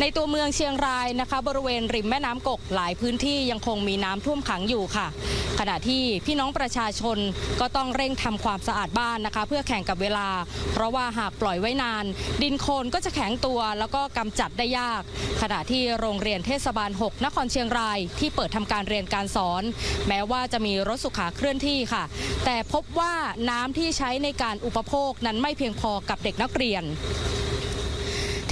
ในตัวเมืองเชียงรายนะคะ บริเวณริมแม่น้ำกกหลายพื้นที่ยังคงมีน้ำท่วมขังอยู่ค่ะ ขณะที่พี่น้องประชาชนก็ต้องเร่งทำความสะอาดบ้านนะคะ เพื่อแข่งกับเวลา เพราะว่าหากปล่อยไว้นาน ดินโคลนก็จะแข็งตัวแล้วก็กำจัดได้ยาก ขณะที่โรงเรียนเทศบาล 6 นครเชียงราย ที่เปิดทำการเรียนการสอน แม้ว่าจะมีรถสุขาเคลื่อนที่ค่ะ แต่พบว่าน้ำที่ใช้ในการอุปโภคนั้นไม่เพียงพอกับเด็กนักเรียน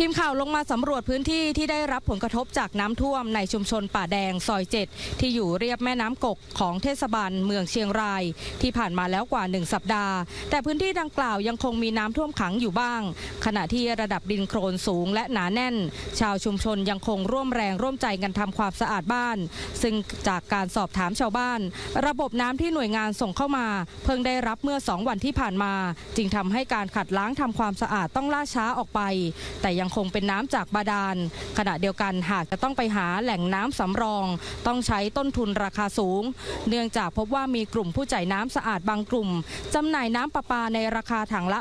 ทีมข่าวลงมาสำรวจพื้นที่ที่ได้รับผลกระทบจากน้ำท่วมในชุมชนป่าแดงซอย 7 ที่อยู่เรียบแม่น้ำกกของเทศบาลเมืองเชียงราย ที่ผ่านมาแล้วกว่า 1 สัปดาห์ แต่พื้นที่ดังกล่าวยังคงมีน้ำท่วมขังอยู่บ้าง ขณะที่ระดับดินโคลนสูงและหนาแน่น ชาวชุมชนยังคงร่วมแรงร่วมใจกันทำความสะอาดบ้าน ซึ่งจากการสอบถามชาวบ้าน ระบบน้ำที่หน่วยงานส่งเข้ามา เพิ่งได้รับเมื่อ 2 วันที่ผ่านมา จึงทำให้การขัดล้างทำความสะอาดต้องล่าช้าออกไป แต่ยังคงเป็นน้ำจากบาดาล ขณะเดียวกันหากจะต้องไปหาแหล่งน้ำสำรอง ต้องใช้ต้นทุนราคาสูง เนื่องจากพบว่ามีกลุ่มผู้จ่ายน้ำสะอาดบางกลุ่มจำหน่ายน้ำประปาในราคาถังละ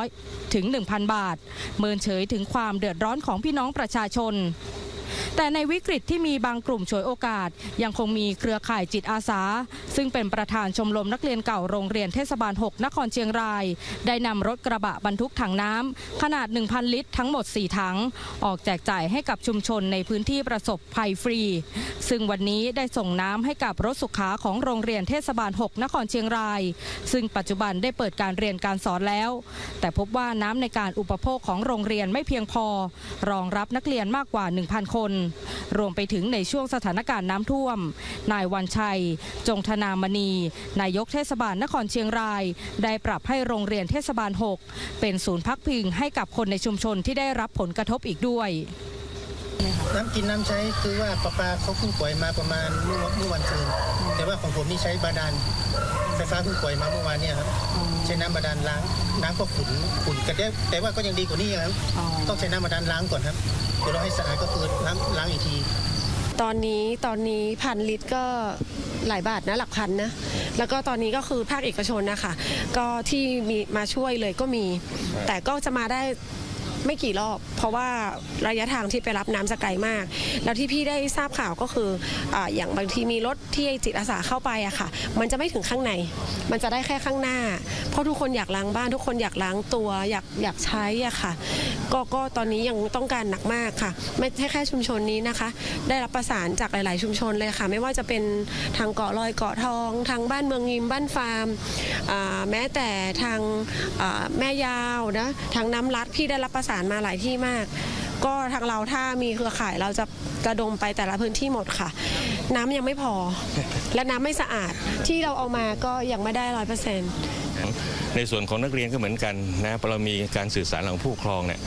800 ถึง 1,000 บาท เมินเฉยถึงความเดือดร้อนของพี่น้องประชาชน แต่ในวิกฤตที่มีบางกลุ่มฉวยโอกาส ยังคงมีเครือข่ายจิตอาสา ซึ่งเป็นประธานชมรมนักเรียนเก่าโรงเรียนเทศบาล 6 นครเชียงราย ได้นำรถกระบะบรรทุกถังน้ำขนาด 1,000 ลิตรทั้งหมด 4 ถัง ออกแจกจ่ายให้กับชุมชนในพื้นที่ประสบภัยฟรี ซึ่งวันนี้ได้ส่งน้ำให้กับรถสุขาของโรงเรียนเทศบาล 6 นครเชียงราย ซึ่งปัจจุบันได้เปิดการเรียนการสอนแล้ว แต่พบว่าน้ำในการอุปโภคของโรงเรียนไม่เพียงพอ รองรับนักเรียนมากกว่า 1,000 คนรวมไปถึงในช่วงสถานการณ์น้ำท่วม นายวันชัย จงธนามณี นายกเทศบาลนครเชียงราย ได้ปรับให้โรงเรียนเทศบาล 6 เป็นศูนย์พักพิงให้กับคนในชุมชนที่ได้รับผลกระทบอีกด้วยน้ำกินน้ำใช้คือว่าประปาเขาเพิ่งปล่อยมาประมาณเมื่อวันซืน แต่ว่าของผมนี่ใช้บาดาลไฟฟ้าเพิ่งปล่อยมาเมื่อวานเนี่ยครับใช้น้ำบาดาลล้างน้ำก็ขุ่นขุ่นกันได้แต่ว่าก็ยังดีกว่านี้ครับต้องใช้น้ำบาดาลล้างก่อนครับเดี๋ยวเราให้สะอาดก็คือล้างล้างอีกที ตอนนี้ตอนนี้พันลิตรก็หลายบาทนะหลักพันนะแล้วก็ตอนนี้ก็คือภาคเอกชนนะคะก็ที่มีมาช่วยเลยก็มี แต่ก็จะมาได้ ไม่กี่รอบ เพราะว่าระยะทางที่ไปรับน้ำจะไกลมาก แล้วที่พี่ได้ทราบข่าวก็คือออย่างบางทีมีรถที่จิตอาสาเข้าไปอะค่ะ มันจะไม่ถึงข้างใน มันจะได้แค่ข้างหน้า เพราะทุกคนอยากล้างบ้าน ทุกคนอยากล้างตัวอยากอยากใช้อะค่ะก็ก็ตอนนี้ยังต้องการหนักมากค่ะ ไม่ใช่แค่ชุมชนนี้นะคะ ได้รับประสานจากหลาย ๆ ชุมชนเลยค่ะ ไม่ว่าจะเป็นทางเกาะลอยเกาะทองทางบ้านเมืองยิมบ้านฟาร์มแม้แต่ทางแม่ยาวนะทางน้ำรัดพี่ได้รับประสานมาหลายที่มาก ก็ทางเราถ้ามีเครือข่ายเราจะกระดมไปแต่ละพื้นที่หมดค่ะ น้ำยังไม่พอ และน้ำไม่สะอาดที่เราเอามาก็ยังไม่ได้ร้อยเปอร์เซ็นต์ ในส่วนของนักเรียนก็เหมือนกันนะเรามีการสื่อสารของผู้ปกครองเนี่ย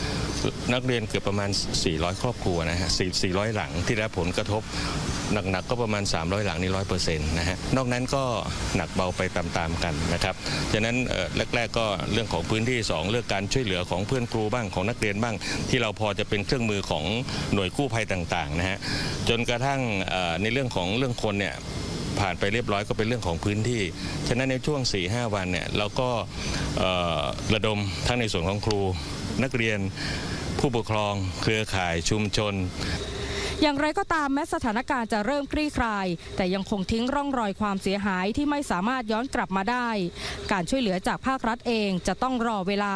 นักเรียนเกือบประมาณ 400 ครอบครัวนะฮะ400 หลังที่ได้รับผลกระทบหนักๆก็ประมาณ 300 หลังนี่ร้อยเปอร์เซ็นต์นะฮะนอกนั้นก็หนักเบาไปตามๆกันนะครับฉะนั้นแรกๆก็เรื่องของพื้นที่ 2 เรื่องการช่วยเหลือของเพื่อนครูบ้างของนักเรียนบ้าง ที่เราพอจะเป็นเครื่องมือของหน่วยกู้ภัยต่างๆนะฮะจนกระทั่งในเรื่องของเรื่องคนเนี่ย ผ่านไปเรียบร้อยก็เป็นเรื่องของพื้นที่ ฉะนั้นในช่วง 4-5 วันเนี่ยเราก็ระดมทั้งในส่วนของครู นักเรียนผู้ปกครอง เครือข่ายชุมชน อย่างไรก็ตามแม้สถานการณ์จะเริ่มคลี่คลาย แต่ยังคงทิ้งร่องรอยความเสียหายที่ไม่สามารถย้อนกลับมาได้ การช่วยเหลือจากภาครัฐเองจะต้องรอเวลา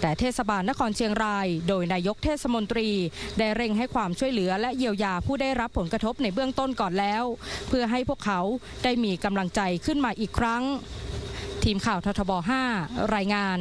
แต่เทศบาลนครเชียงราย โดยนายกเทศมนตรี ได้เร่งให้ความช่วยเหลือและเยียวยาผู้ได้รับผลกระทบในเบื้องต้นก่อนแล้ว เพื่อให้พวกเขาได้มีกำลังใจขึ้นมาอีกครั้ง ทีมข่าวททบ 5 รายงาน